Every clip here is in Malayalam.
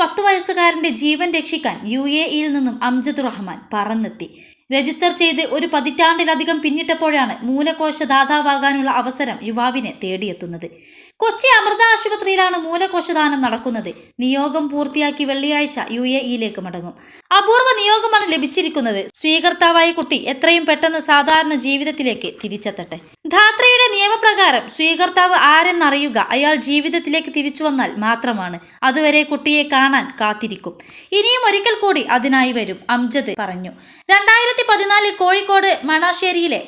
പത്തു വയസ്സുകാരന്റെ ജീവൻ രക്ഷിക്കാൻ യു എ ഇയിൽ നിന്നും അംജദ് റഹ്മാൻ പറന്നെത്തി. രജിസ്റ്റർ ചെയ്ത് ഒരു പതിറ്റാണ്ടിലധികം പിന്നിട്ടപ്പോഴാണ് മൂലകോശ ദാതാവാകാനുള്ള അവസരം യുവാവിനെ തേടിയെത്തുന്നത്. കൊച്ചി അമൃത ആശുപത്രിയിലാണ് മൂലകോശദാനം നടക്കുന്നത്. നിയോഗം പൂർത്തിയാക്കി വെള്ളിയാഴ്ച യു എ ഇയിലേക്ക് മടങ്ങും. അപൂർവ നിയോഗമാണ് ലഭിച്ചിരിക്കുന്നത്. സ്വീകർത്താവായ കുട്ടി എത്രയും പെട്ടെന്ന് സാധാരണ ജീവിതത്തിലേക്ക് തിരിച്ചെത്തട്ടെ. ധാത്രയുടെ നിയമപ്രകാരം സ്വീകർത്താവ് ആരെന്നറിയുക അയാൾ ജീവിതത്തിലേക്ക് തിരിച്ചു വന്നാൽ മാത്രമാണ് അതുവരെ കുട്ടിയെ കാണാൻ കാത്തിരിക്കും. ഇനിയും ഒരിക്കൽ കൂടി അതിനായി വരും അംജദ് പറഞ്ഞു. രണ്ടായിരത്തി പതിനാലിൽ കോഴിക്കോട് മണാശ്ശേരിയിലെ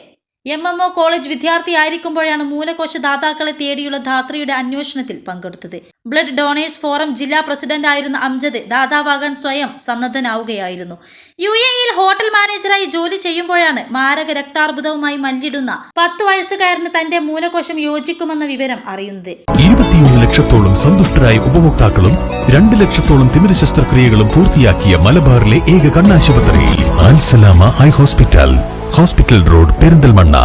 എം എം ഒ കോളേജ് വിദ്യാർത്ഥിയായിരിക്കുമ്പോഴാണ് മൂലകോശ ദാതാക്കളെ തേടിയുള്ള ധാത്രിയുടെ അന്വേഷണത്തിൽ പങ്കെടുത്തത്. ബ്ലഡ് ഡോണേഴ്സ് ഫോറം ജില്ലാ പ്രസിഡന്റ് ആയിരുന്ന അംജദ് ദാതാവാകാൻ സ്വയം സന്നദ്ധനാവുകയായിരുന്നു. യു എ ഇയിൽ ഹോട്ടൽ മാനേജറായി ജോലി ചെയ്യുമ്പോഴാണ് മാരക രക്താർബുദവുമായി മല്ലിടുന്ന പത്ത് വയസ്സുകാരന് തന്റെ മൂലകോശം യോജിക്കുമെന്ന വിവരം അറിയുന്നത്. ഇരുപത്തിയൊന്ന് ലക്ഷത്തോളം സന്തുഷ്ടരായ ഉപഭോക്താക്കളും രണ്ട് ലക്ഷത്തോളം തിമിര ശസ്ത്രക്രിയകളും പൂർത്തിയാക്കിയ മലബാറിലെ ഏക കണ്ണാശുപത്രി ഹോസ്പിറ്റൽ. Hospital road Perinthalmanna.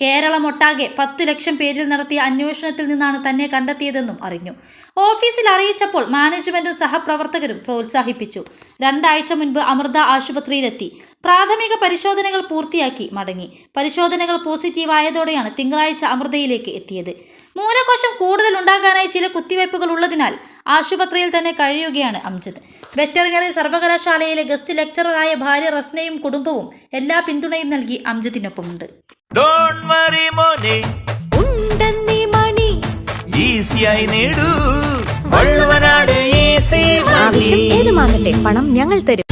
കേരളമൊട്ടാകെ പത്ത് ലക്ഷം പേരിൽ നടത്തിയ അന്വേഷണത്തിൽ നിന്നാണ് തന്നെ കണ്ടെത്തിയതെന്നും അറിഞ്ഞു. ഓഫീസിൽ അറിയിച്ചപ്പോൾ മാനേജ്മെന്റും സഹപ്രവർത്തകരും പ്രോത്സാഹിപ്പിച്ചു. രണ്ടാഴ്ച മുൻപ് അമൃത ആശുപത്രിയിലെത്തി. പ്രാഥമിക പരിശോധനകൾ പൂർത്തിയാക്കി മടങ്ങി. പരിശോധനകൾ പോസിറ്റീവ് ആയതോടെയാണ് തിങ്കളാഴ്ച അമൃതയിലേക്ക് എത്തിയത്. മൂലകോശം കൂടുതൽ ഉണ്ടാകാനായി ചില കുത്തിവയ്പ്പുകൾ ഉള്ളതിനാൽ ആശുപത്രിയിൽ തന്നെ കഴിയുകയാണ് അംജദ്. വെറ്ററിനറി സർവകലാശാലയിലെ ഗസ്റ്റ് ലെക്ചററായ ഭാര്യ റസ്നയും കുടുംബവും എല്ലാ പിന്തുണയും നൽകി അംജദിനൊപ്പമുണ്ട് ഏത് വറി മോനെ. ഉണ്ടെന്നീ മണി. ഈസിയായി നേടൂ. വള്ളുവനാട് ഈസി ആവശ്യം ഏതുമാകട്ടെ പണം ഞങ്ങൾ തരും.